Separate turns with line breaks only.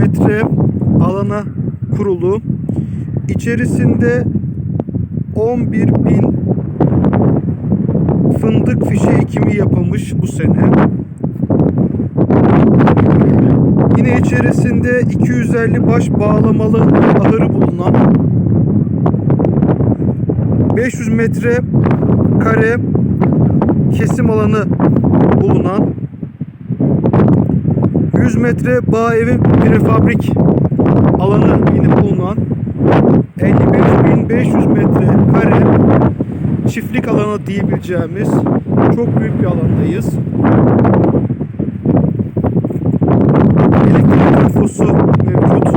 500 metre alana kurulu. İçerisinde 11 bin fındık fişe ekimi yapılmış bu sene. Yine içerisinde 250 baş bağlamalı ahırı bulunan 500 metre kare kesim alanı bulunan 100 metre bağ evi prefabrik alanı yine bulunan 55.500 metre kare çiftlik alanı diyebileceğimiz çok büyük bir alandayız. Elektrik nüfusu mevcut.